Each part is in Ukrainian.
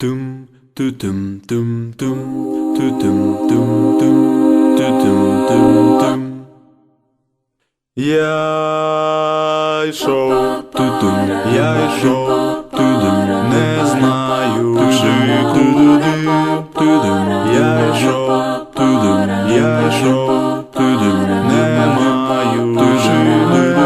Тум, ту-тум, тум, тум, ту-тум, тум, тум, ту-тум, тум, тум. Я йшов, ту-тум, я йшов, ту-дум, не знаю, чи ту-ду-ду, ту-дум, я йшов, ту-дум, я йшов, ту-дум, не маю, ту-ду-ду-ду.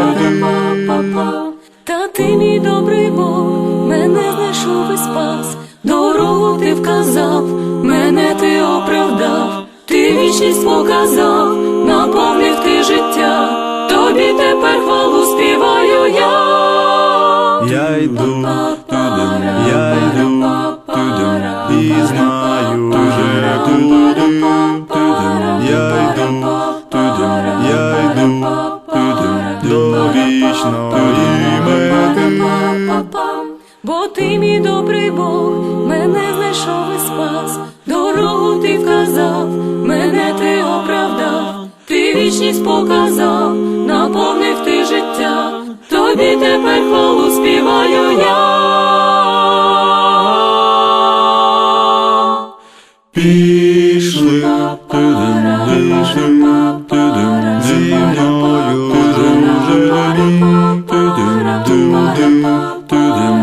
Та ти, мій добрий Бог, мене знайшов і спас, дорогу ти вказав, мене ти оправдав, ти вічність показав, наповнив ти життя, тобі тепер хвалу співаю я. Я йду я йду і знаю мій добрий Бог, мене знайшов і спас, дорогу ти вказав, мене ти оправдав, ти вічність показав, наповнив ти життя, тобі тепер хвалу співаю я. Пішли зі мною дружелі,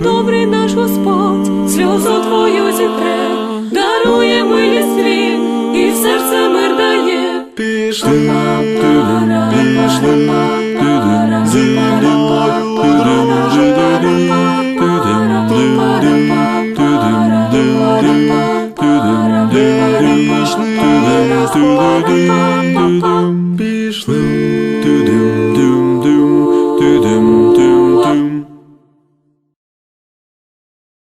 добрий наш Господь, сльозу твою зітре, дарує милість світ і в серце мир дає. Пішли пішли зі мною здолоді. Тудем, пішли